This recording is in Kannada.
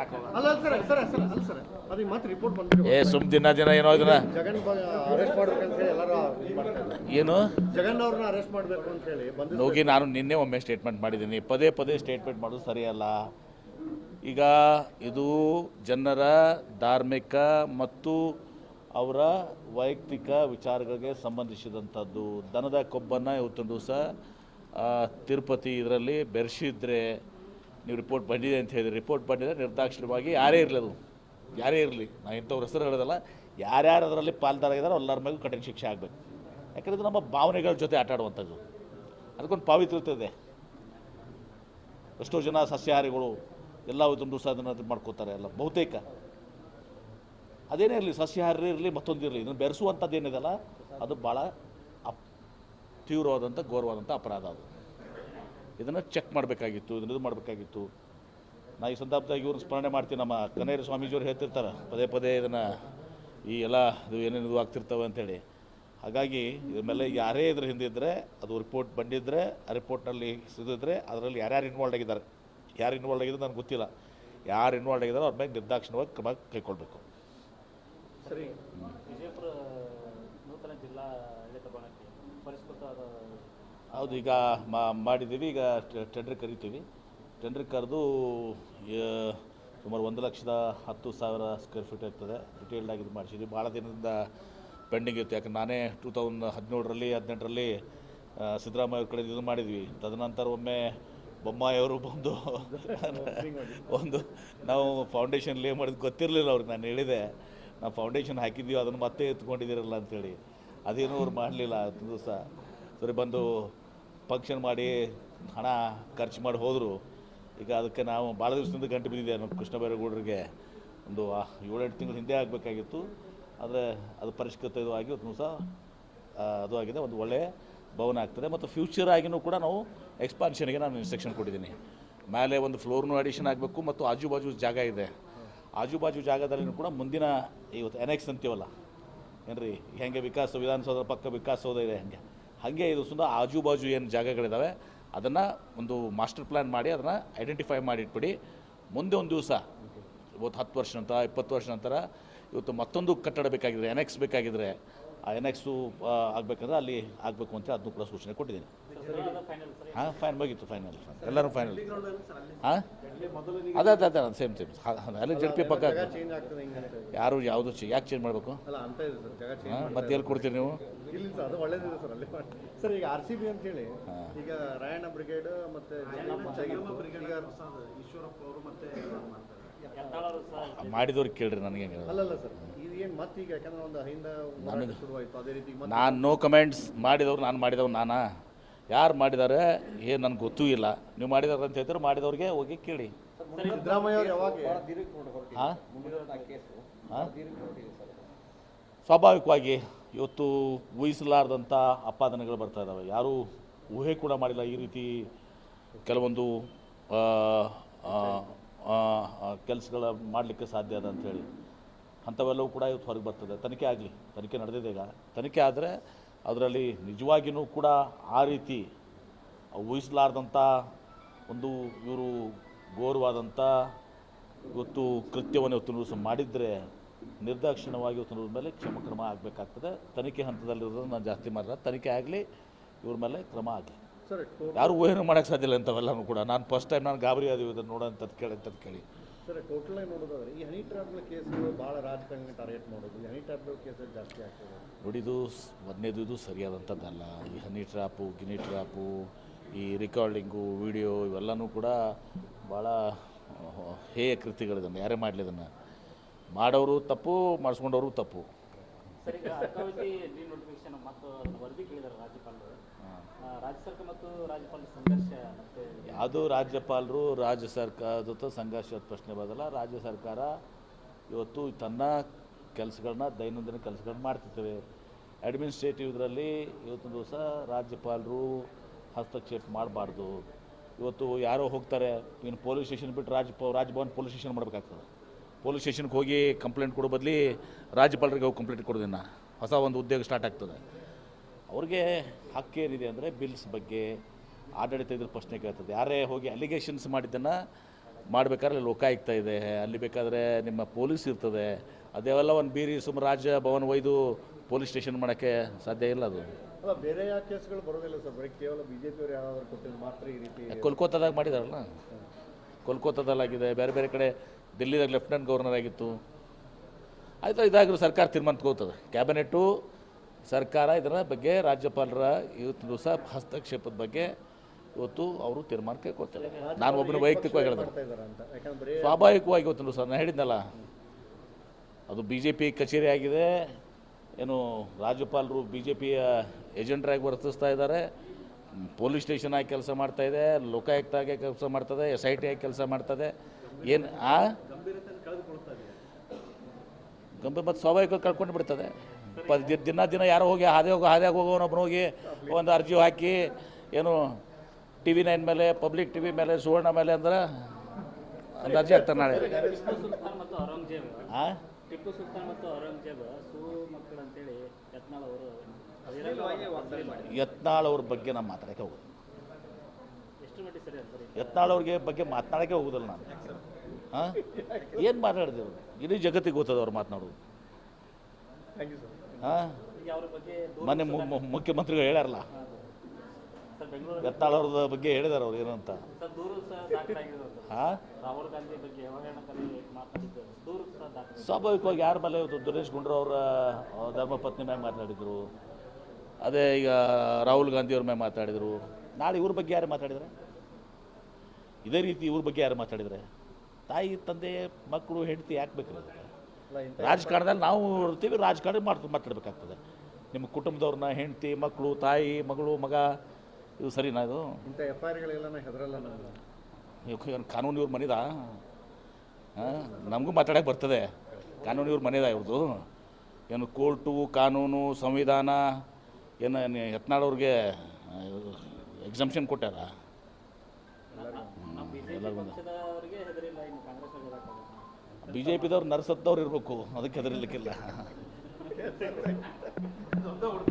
ಸಾಕು. ಏ ಸುಮ್ ದಿನ ದಿನ ಏನೋ ಇದನ್ನ. ಏನು? ಜಗನ್ ಅವ್ರನ್ನ ಅರೆಸ್ಟ್ ಮಾಡಬೇಕು ಅಂತ ಹೇಳಿ ಬಂದು ಹೋಗಿ ನಾನು ನಿನ್ನೆ ಒಮ್ಮೆ ಸ್ಟೇಟ್ಮೆಂಟ್ ಮಾಡಿದ್ದೀನಿ. ಪದೇ ಪದೇ ಸ್ಟೇಟ್ಮೆಂಟ್ ಮಾಡೋದು ಸರಿಯಲ್ಲ. ಈಗ ಇದು ಜನರ ಧಾರ್ಮಿಕ ಮತ್ತು ಅವರ ವೈಯಕ್ತಿಕ ವಿಚಾರಗಳಿಗೆ ಸಂಬಂಧಿಸಿದಂಥದ್ದು. ದನದ ಕೊಬ್ಬನ್ನು ಇವತ್ತೊಂದು ದಿವಸ ತಿರುಪತಿ ಇದರಲ್ಲಿ ಬೆರೆಸಿದ್ರೆ ನೀವು ರಿಪೋರ್ಟ್ ಬಂದಿದೆ ಅಂತ ಹೇಳಿದ್ರೆ ರಿಪೋರ್ಟ್ ಬಂದಿದೆ ನಿರ್ದಾಕ್ಷಿಣ್ಯವಾಗಿ ಯಾರೇ ಇರಲಿ ಅದು. ಯಾರೇ ಇರಲಿ. ನಾನು ಇಂಥವ್ರ ಹೆಸರು ಹೇಳೋದಲ್ಲ. ಯಾರ್ಯಾರು ಅದರಲ್ಲಿ ಪಾಲ್ದಾರಾಗಿದ್ದಾರೋ ಎಲ್ಲರ ಮೇಲೂ ಕಠಿಣ ಶಿಕ್ಷೆ ಆಗಬೇಕು. ಯಾಕಂದರೆ ಇದು ನಮ್ಮ ಭಾವನೆಗಳ ಜೊತೆ ಆಟ ಆಡುವಂಥದ್ದು. ಅದಕ್ಕೊಂದು ಇದೆ ಎಷ್ಟೋ ಜನ ಸಸ್ಯಾಹಾರಿಗಳು ಎಲ್ಲ ಒಂದು ಸಾಧನ ಇದು ಮಾಡ್ಕೋತಾರೆ ಎಲ್ಲ, ಬಹುತೇಕ. ಅದೇನೇ ಇರಲಿ ಸಸ್ಯಾಹಾರಿ ಇರಲಿ, ಮತ್ತೊಂದು ಇರಲಿ, ಇದನ್ನು ಬೆರೆಸುವಂಥದ್ದು ಏನಿದೆಲ್ಲ ಅದು ಭಾಳ ಅಪ್ ತೀವ್ರವಾದಂಥ, ಘೋರವಾದಂಥ ಅಪರಾಧ ಅದು. ಇದನ್ನು ಚೆಕ್ ಮಾಡಬೇಕಾಗಿತ್ತು, ಇದನ್ನ ಇದು ಮಾಡಬೇಕಾಗಿತ್ತು. ನಾ ಈ ಸಂದರ್ಭದಾಗ ಇವ್ರನ್ನ ಸ್ಮರಣೆ ಮಾಡ್ತೀನಿ, ನಮ್ಮ ಕನೇರಿ ಸ್ವಾಮೀಜಿಯವ್ರು ಹೇಳ್ತಿರ್ತಾರೆ, ಪದೇ ಪದೇ ಇದನ್ನು ಈ ಎಲ್ಲ ಇದು ಏನೇನು ಇದು ಆಗ್ತಿರ್ತವೆ ಅಂತೇಳಿ. ಹಾಗಾಗಿ ಇದ್ರ ಮೇಲೆ ಯಾರೇ ಇದ್ರ ಹಿಂದೆ ಇದ್ದರೆ ಅದು ರಿಪೋರ್ಟ್ ಬಂದಿದ್ದರೆ ಆ ರಿಪೋರ್ಟ್ನಲ್ಲಿ ಸಿದ್ದಿದ್ರೆ ಅದರಲ್ಲಿ ಯಾರ್ಯಾರು ಇನ್ವಾಲ್ವ್ ಆಗಿದ್ದಾರೆ. ಯಾರು ಇನ್ವಾಲ್ವ್ ಆಗಿದ್ದಾರೆ ನನಗೆ ಗೊತ್ತಿಲ್ಲ. ಯಾರು ಇನ್ವಾಲ್ವ್ ಆಗಿದ್ದಾರೆ ಅವ್ರ ಮೇಲೆ ನಿರ್ದಾಕ್ಷಿಣ್ಯವಾಗಿ ಕ್ರಮ ಕೈಗೊಳ್ಬೇಕು ಸರಿ, ವಿಜಯಪುರ ನೂತನ ಜಿಲ್ಲಾ ಹೌದು, ಈಗ ಮಾಡಿದ್ದೀವಿ, ಈಗ ಟೆಂಡರ್ ಕರಿತೀವಿ. ಟೆಂಡರ್ ಕರೆದು ಸುಮಾರು ಒಂದು ಲಕ್ಷದ ಹತ್ತು ಸಾವಿರ ಸ್ಕ್ವೇರ್ ಫೀಟ್ ಇರ್ತದೆ ಡಿಟೇಲ್ಡ್ ಆಗಿ ಇದು ಮಾಡಿಸಿದ್ವಿ ಭಾಳ ದಿನದಿಂದ ಪೆಂಡಿಂಗ್ ಇತ್ತು. ಯಾಕಂದ್ರೆ ನಾನೇ ಟೂ ತೌಸಂಡ್ ಹದಿನೇಳರಲ್ಲಿ, ಹದಿನೆಂಟರಲ್ಲಿ ಸಿದ್ದರಾಮಯ್ಯ ಕಡೆ ಇದು ಮಾಡಿದ್ವಿ. ತದನಂತರ ಒಮ್ಮೆ ಬೊಮ್ಮಾಯಿಯವರು ಬಂದು ಒಂದು ನಾವು ಫೌಂಡೇಶನ್ ಲೇ ಮಾಡಿದ್ದು ಗೊತ್ತಿರಲಿಲ್ಲ ಅವ್ರಿಗೆ. ನಾನು ಹೇಳಿದೆ, ನಾವು ಫೌಂಡೇಶನ್ ಹಾಕಿದ್ದೀವಿ, ಅದನ್ನು ಮತ್ತೆ ಎತ್ಕೊಂಡಿದ್ದೀರಲ್ಲ ಅಂತೇಳಿ. ಅದೇನೂ ಅವ್ರು ಮಾಡಲಿಲ್ಲ ದಿವಸ. ಸರಿ, ಬಂದು ಫಂಕ್ಷನ್ ಮಾಡಿ ಹಣ ಖರ್ಚು ಮಾಡಿ ಹೋದರು. ಈಗ ಅದಕ್ಕೆ ನಾವು ಭಾಳ ದಿವಸದಿಂದ ಗಂಟು ಬಿದ್ದಿದೆ ನಮ್ಮ ಕೃಷ್ಣ ಬೈರೇಗೌಡರಿಗೆ. ಒಂದು ಏಳೆಂಟು ತಿಂಗಳು ಹಿಂದೆ ಆಗಬೇಕಾಗಿತ್ತು. ಆದರೆ ಅದು ಪರಿಷ್ಕೃತ ಇದು ಆಗಿ ಒಂದು ಸಹ ಅದು ಆಗಿದೆ, ಒಂದು ಒಳ್ಳೆಯ ಭವನ ಆಗ್ತದೆ. ಮತ್ತು ಫ್ಯೂಚರ್ ಆಗಿನೂ ಕೂಡ ನಾವು ಎಕ್ಸ್ಪಾನ್ಷನ್ಗೆ ನಾನು ಇನ್ಸ್ಟ್ರಕ್ಷನ್ ಕೊಟ್ಟಿದ್ದೀನಿ. ಮೇಲೆ ಒಂದು ಫ್ಲೋರ್ನು ಅಡಿಷನ್ ಆಗಬೇಕು ಮತ್ತು ಆಜು ಬಾಜು ಜಾಗ ಇದೆ. ಆಜು ಬಾಜು ಕೂಡ ಮುಂದಿನ, ಇವತ್ತು ಎನೆಕ್ಸ್ ಅಂತೀವಲ್ಲ. ಏನ್ರಿ, ಹೆಂಗೆ ವಿಕಾಸ ವಿಧಾನಸೌಧ ಪಕ್ಕ ವಿಕಾಸಸೌಧ ಇದೆ ಹಂಗೆ? ಹಾಗೆ ಇದು ಸುಂದರ ಆಜು ಬಾಜು ಏನು ಜಾಗಗಳಿದ್ದಾವೆ ಅದನ್ನು ಒಂದು ಮಾಸ್ಟರ್ ಪ್ಲ್ಯಾನ್ ಮಾಡಿ ಅದನ್ನು ಐಡೆಂಟಿಫೈ ಮಾಡಿ ಇಟ್ಬಿಡಿ. ಮುಂದೆ ಒಂದು ದಿವಸ, ಇವತ್ತು ಹತ್ತು ವರ್ಷ ನಂತರ, ಇಪ್ಪತ್ತು ವರ್ಷ ನಂತರ, ಇವತ್ತು ಮತ್ತೊಂದು ಕಟ್ಟಡ ಬೇಕಾಗಿದ್ರೆ ಎನೆಕ್ಸ್ ಬೇಕಾಗಿದ್ರೆ ಆ ಎಕ್ಸು ಆಗಬೇಕಂದ್ರೆ ಅಲ್ಲಿ ಆಗಬೇಕು ಅಂತ ಅದನ್ನು ಕೂಡ ಸೂಚನೆ ಕೊಟ್ಟಿದ್ದೀನಿ. ಫೈನಲ್ ಸರಿ ಹಾಂ ಫೈನ್ ಮುಗೀತು ಫೈನಲ್ ಎಲ್ಲರೂ ಫೈನಲ್ ಹಾಂ? ಅದೇ ಅದೇ ಅದೇ ಸೇಮ್ ಸೇಮ್ ಅಲ್ಲಿ ಜಡ್ ಪಿ ಪಕ್ಕ ಚೇಂಜ್ ಆಗ್ತದೆ ಯಾರು ಯಾವುದು ಚೆ ಯಾಕೆ ಚೇಂಜ್ ಮಾಡಬೇಕು? ಅಲ್ಲ ಅಂತ ಇದೆ ಸರ್ ಜಾಗ ಚೇಂಜ್ ಹಾಂ ಮತ್ತೆ ಎಲ್ಲಿ ಕೊಡ್ತೀರಿ ನೀವು? ಇಲ್ಲ ಸರ್ ಅದು ಒಳ್ಳೇದಿದೆ ಸರ್ ಅಲ್ಲಿ ಸರ್ ಈಗ ಆರ್ ಸಿ ಬಿ ಅಂತ ಹೇಳಿ ಈಗ ರಾಯಣ್ಣ ಬ್ರಿಗೇಡ್ ಮತ್ತೆ ಮಾಡಿದವ್ರಿಗೆ ಕೇಳ್ರಿ ನನಗೆ ಅಲ್ಲಲ್ಲ ಸರ್. ಏನು ಮತ್ತೆ ಈಗ? ಯಾಕಂದ್ರೆ ಒಂದು ಹಿಂದ ಹೋರಾಟ ಶುರುವಾಯಿತು. ಅದೇ ರೀತಿ ನಾನು ನೋ ಕಮೆಂಟ್ಸ್ ಮಾಡಿದವ್ರು ನಾನು ಮಾಡಿದವ್ರು ನಾನಾ? ಯಾರು ಮಾಡಿದ್ದಾರೆ ಏನು ನನಗೆ ಗೊತ್ತೂ ಇಲ್ಲ. ನೀವು ಮಾಡಿದಾರೆ ಅಂತ ಹೇಳ್ತಾರೆ ಮಾಡಿದವ್ರಿಗೆ ಹೋಗಿ ಕೇಳಿ. ಸ್ವಾಭಾವಿಕವಾಗಿ ಇವತ್ತು ಊಹಿಸಲಾರ್ದಂಥ ಅಪಾದನೆಗಳು ಬರ್ತಾ ಇದ್ದಾವೆ ಯಾರೂ ಊಹೆ ಕೂಡ ಮಾಡಿಲ್ಲ ಈ ರೀತಿ ಕೆಲವೊಂದು ಕೆಲಸಗಳ ಮಾಡಲಿಕ್ಕೆ ಸಾಧ್ಯ ಅದ ಅಂಥೇಳಿ ಅಂಥವೆಲ್ಲವೂ ಕೂಡ ಇವತ್ತು ಹೊರಗೆ ಬರ್ತದೆ. ತನಿಖೆ ಆಗಲಿ ತನಿಖೆ ನಡೆದಿದೆ ಈಗ. ತನಿಖೆ ಆದರೆ ಅದರಲ್ಲಿ ನಿಜವಾಗಿಯೂ ಕೂಡ ಆ ರೀತಿ ಊಹಿಸಲಾರ್ದಂಥ ಒಂದು ಇವರು ಘೋರವಾದಂಥ ಇವತ್ತು ಕೃತ್ಯವನ್ನು ಇವತ್ತು ಮಾಡಿದರೆ ನಿರ್ದಾಕ್ಷಿಣ್ಯವಾಗಿ ಇವತ್ತು ಮೇಲೆ ಕ್ಷಮಕ್ರಮ ಆಗಬೇಕಾಗ್ತದೆ. ತನಿಖೆ ಹಂತದಲ್ಲಿರೋದನ್ನು ನಾನು ಜಾಸ್ತಿ ಮಾಡಿಲ್ಲ ತನಿಖೆ ಆಗಲಿ ಇವ್ರ ಮೇಲೆ ಕ್ರಮ ಆಗಲಿ. ಸರ್ ಯಾರು ಊಹೆನೂ ಮಾಡೋಕ್ಕೆ ಸಾಧ್ಯ ಇಲ್ಲ ಅಂತವೆಲ್ಲನೂ ಕೂಡ. ನಾನು ಫಸ್ಟ್ ಟೈಮ್ ನಾನು ಗಾಬರಿ ಆದೀವಿ ಇದನ್ನು ನೋಡೋಂಥದ್ದು ಕೇಳಿ ಅಂಥದ್ದು ಕೇಳಿ. ಸರ್, ಟೋಟಲ್ ಆಗಿ ನೋಡೋದಾದ್ರೆ ಈ ಹನಿ ಟ್ರ್ಯಾಪ್ಗಳ ಕೇಸ್ಗಳು ಭಾಳ ರಾಜಕಾರಣಿ ಟಾರ್ಗೆಟ್ ಮಾಡೋದು. ಈ ಹನಿ ಟ್ರ್ಯಾಪ್ಗಳ ಕೇಸ್ ಜಾಸ್ತಿ ಆಗ್ತದೆ. ನೋಡಿದು ಮೊದಲನೇದು ಇದು ಸರಿಯಾದಂಥದ್ದಲ್ಲ. ಈ ಹನಿ ಟ್ರ್ಯಾಪು ಗಿನಿ ಟ್ರ್ಯಾಪು ಈ ರೆಕಾರ್ಡಿಂಗು ವಿಡಿಯೋ ಇವೆಲ್ಲನೂ ಕೂಡ ಭಾಳ ಹೇಯ ಕೃತ್ಯಗಳಿದನ್ನು ಯಾರೇ ಮಾಡಲಿ ಅದನ್ನು ಮಾಡೋರು ತಪ್ಪು ಮಾಡಿಸ್ಕೊಂಡವರು ತಪ್ಪು. ಸರ್ ಈಗ ಅರ್ಕಾವತಿ ಡಿನೋಟಿಫಿಕೇಶನ್ ಮತ್ತು ಅದನ್ನ ವರದಿ ಕೇಳಿದ್ದಾರೆ ರಾಜ್ಯಪಾಲರು. ರಾಜ್ಯ ಸರ್ಕಾರ ಮತ್ತು ರಾಜ್ಯಪಾಲರ ಸಂಘರ್ಷ ಮತ್ತೆ ರಾಜ್ಯಪಾಲರು ರಾಜ್ಯ ಸರ್ಕಾರ ಜೊತೆ ಸಂಘರ್ಷದ ಪ್ರಶ್ನೆ ಬದಲ ರಾಜ್ಯ ಸರ್ಕಾರ ಇವತ್ತು ತನ್ನ ಕೆಲಸಗಳನ್ನ ದೈನಂದಿನ ಕೆಲಸಗಳನ್ನ ಮಾಡ್ತಿರ್ತವೆ. ಅಡ್ಮಿನಿಸ್ಟ್ರೇಟಿವ್ ಇದರಲ್ಲಿ ಇವತ್ತು ದಿವಸ ರಾಜ್ಯಪಾಲರು ಹಸ್ತಕ್ಷೇಪ ಮಾಡಬಾರ್ದು. ಇವತ್ತು ಯಾರೋ ಹೋಗ್ತಾರೆ ಇನ್ನು ಪೊಲೀಸ್ ಸ್ಟೇಷನ್ ಬಿಟ್ಟು ರಾಜ ರಾಜಭವನ್ ಪೊಲೀಸ್ ಸ್ಟೇಷನ್ ಮಾಡಬೇಕಾಗ್ತದೆ. ಪೊಲೀಸ್ ಸ್ಟೇಷನ್ಗೆ ಹೋಗಿ ಕಂಪ್ಲೇಂಟ್ ಕೊಡೋ ಬದಲಿ ರಾಜ್ಯಪಾಲರಿಗೆ ಹೋಗಿ ಕಂಪ್ಲೇಂಟ್ ಕೊಡೋದಿನ್ನ ಹೊಸ ಒಂದು ಉದ್ಯೋಗ ಸ್ಟಾರ್ಟ್ ಆಗ್ತದೆ. ಅವ್ರಿಗೆ ಹಕ್ಕೇನಿದೆ ಅಂದರೆ ಬಿಲ್ಸ್ ಬಗ್ಗೆ ಆಡಳಿತ ಇದ್ರ ಪ್ರಶ್ನೆ ಕೇಳ್ತದೆ. ಯಾರೇ ಹೋಗಿ ಅಲಿಗೇಷನ್ಸ್ ಮಾಡಿದ್ದನ್ನು ಮಾಡಬೇಕಾದ್ರೆ ಲೋಕಾಯುಕ್ತ ಇದೆ. ಅಲ್ಲಿ ಬೇಕಾದರೆ ನಿಮ್ಮ ಪೊಲೀಸ್ ಇರ್ತದೆ. ಅದೆಲ್ಲ ಒಂದು ಬೀರಿ ಸುಮ್ಮ ರಾಜ್ಯ ಭವನ ಒಯ್ದು ಪೊಲೀಸ್ ಸ್ಟೇಷನ್ ಮಾಡೋಕ್ಕೆ ಸಾಧ್ಯ ಇಲ್ಲ ಅದು. ಬೇರೆ ಯಾವ ಕೇಸ್ಗಳು ಬರೋದಿಲ್ಲ ಸರ್. ಬರೀ ಕೇವಲ ಬಿ ಜೆ ಪಿಯವರು ಯಾವ್ದಾದ್ರು ಕೊಟ್ಟಿದ್ದು ಮಾತ್ರ ಈ ರೀತಿ ಕೋಲ್ಕೋತಾದಾಗ ಮಾಡಿದಾರಲ್ಲ. ಕೋಲ್ಕತ್ತಾದಲ್ಲಾಗಿದೆ ಬೇರೆ ಬೇರೆ ಕಡೆ ದಿಲ್ಲಿದಾಗ ಲೆಫ್ಟಿನೆಂಟ್ ಗವರ್ನರ್ ಆಗಿತ್ತು. ಆಯಿತು ಇದಾಗಿರೋ ಸರ್ಕಾರ ತೀರ್ಮಾನ ತಗೋತದೆ ಕ್ಯಾಬಿನೆಟ್ಟು ಸರ್ಕಾರ ಇದರ ಬಗ್ಗೆ ರಾಜ್ಯಪಾಲರ ಇವತ್ತು ದಿವಸ ಹಸ್ತಕ್ಷೇಪದ ಬಗ್ಗೆ ಇವತ್ತು ಅವರು ತೀರ್ಮಾನ ಕೊಡ್ತಾರೆ ನಾನು ಒಬ್ಬನ ವೈಯಕ್ತಿಕವಾಗಿ ಹೇಳಿದೆ. ಸ್ವಾಭಾವಿಕವಾಗಿ ಇವತ್ತು ದಿವಸ ನಾನು ಹೇಳಿದ್ನಲ್ಲ, ಅದು ಬಿ ಜೆ ಪಿ ಕಚೇರಿ ಆಗಿದೆ. ಏನು ರಾಜ್ಯಪಾಲರು ಬಿ ಜೆ ಪಿಯ ಏಜೆಂಟ್ರಾಗಿ ವರ್ತಿಸ್ತಾ ಇದ್ದಾರೆ. ಪೊಲೀಸ್ ಸ್ಟೇಷನ್ ಆಗಿ ಕೆಲಸ ಮಾಡ್ತಾ ಇದೆ, ಲೋಕಾಯುಕ್ತ ಆಗಿ ಕೆಲಸ ಮಾಡ್ತದೆ, ಎಸ್ ಐ ಟಿ ಆಗಿ ಕೆಲಸ ಮಾಡ್ತದೆ. ಏನು ಆ? ಗಂಭೀರ ಮತ್ತು ಸ್ವಾಭಾವಿಕ ಕಳ್ಕೊಂಡು ಬಿಡ್ತದೆ. ದಿನ ದಿನ ಯಾರೋ ಹೋಗಿ ಹಾದಿ ಹೋಗೋ ಹಾದಿಯಾಗ ಹೋಗೋನೊಬ್ಬನು ಹೋಗಿ ಒಂದು ಅರ್ಜಿ ಹಾಕಿ ಏನು ಟಿ ವಿ ನೈನ್ ಮೇಲೆ ಪಬ್ಲಿಕ್ ಟಿ ವಿ ಮೇಲೆ ಸುವರ್ಣ ಮೇಲೆ ಅಂದ್ರೆ ಒಂದು ಅರ್ಜಿ ಹಾಕ್ತಾರೆ ನಾಳೆ. ಟಿಪ್ಪು ಸುಲ್ತಾನ್ ಮತ್ತು ಔರಂಗಜೇಬ್. ಅಂತೇಳಿ ಯತ್ನಾಳ್ ಅವರು ಯತ್ನಾಳ್ ಅವ್ರ ಬಗ್ಗೆ ನಾನು ಮಾತಾಡೋಕ್ಕೆ ಹೋಗೋದು ಯತ್ನಾಳ್ ಅವ್ರಿಗೆ ಬಗ್ಗೆ ಮಾತನಾಡೋಕೆ ಹೋಗೋದಿಲ್ಲ ನಾನು. ಹಾಂ? ಏನು ಮಾತಾಡಿದ್ರು ಇಡೀ ಜಗತ್ತಿಗೆ ಗೊತ್ತದ ಅವ್ರು ಮಾತನಾಡೋದು ಹಾಂ? ಮೊನ್ನೆ ಮುಖ್ಯಮಂತ್ರಿಗಳು ಹೇಳ್ಯಾರಲ್ಲ. ಅವ್ರದ ಬಗ್ಗೆ ಹೇಳಿದಾರೆ ಅವ್ರು ದಾಖಲಾಗಿದೆ ಅಂತ. ಸ್ವಾಭಾವಿಕವಾಗಿ ಯಾರ ಮೇಲೆ ಇವತ್ತು ದುರೇಶ್ ಗುಂಡ್ರ ಅವರ ಧರ್ಮಪತ್ನಿ ಮ್ಯಾಗ ಮಾತಾಡಿದ್ರು. ಅದೇ ಈಗ ರಾಹುಲ್ ಗಾಂಧಿ ಅವ್ರ ಮೇಲೆ ಮಾತಾಡಿದರು. ನಾಳೆ ಇವ್ರ ಬಗ್ಗೆ ಯಾರು ಮಾತಾಡಿದ್ರೆ? ಇದೇ ರೀತಿ ಇವ್ರ ಬಗ್ಗೆ ಯಾರು ಮಾತಾಡಿದರೆ? ತಾಯಿ ತಂದೆ ಮಕ್ಕಳು ಹೆಂಡತಿ ಯಾಕೆ ಬೇಕು ರಾಜಕಾರಣದಲ್ಲಿ ನಾವು ಇರ್ತೀವಿ ರಾಜಕಾರಣ ಮಾಡ್ತು ಮಾತಾಡಬೇಕಾಗ್ತದೆ. ನಿಮ್ಮ ಕುಟುಂಬದವ್ರನ್ನ ಹೆಂಡತಿ ಮಕ್ಕಳು ತಾಯಿ ಮಗಳು ಮಗ ಇದು ಸರಿನಾ ಇದು? ಇಂಥ ಎಫ್ ಐ ಹೆದರಲ್ಲ ಕಾನೂನು ಇವ್ರ ಮನೆದ? ಹಾಂ ನಮಗೂ ಮಾತಾಡೋಕೆ ಬರ್ತದೆ. ಕಾನೂನು ಇವ್ರ ಮನೆದ ಇವ್ರದ್ದು ಏನು ಕೋರ್ಟು ಕಾನೂನು ಸಂವಿಧಾನ ಏನು ಯತ್ನಾಳವ್ರಿಗೆ ಎಕ್ಸಮ್ಷನ್ ಕೊಟ್ಟಾರ ಬಿ ಜೆ ಪಿದವ್ರು ನರ್ಸತ್ತವ್ರು ಇರಬೇಕು ಅದಕ್ಕೆ ಹೆದರ್ಲಿಕ್ಕಿಲ್ಲ.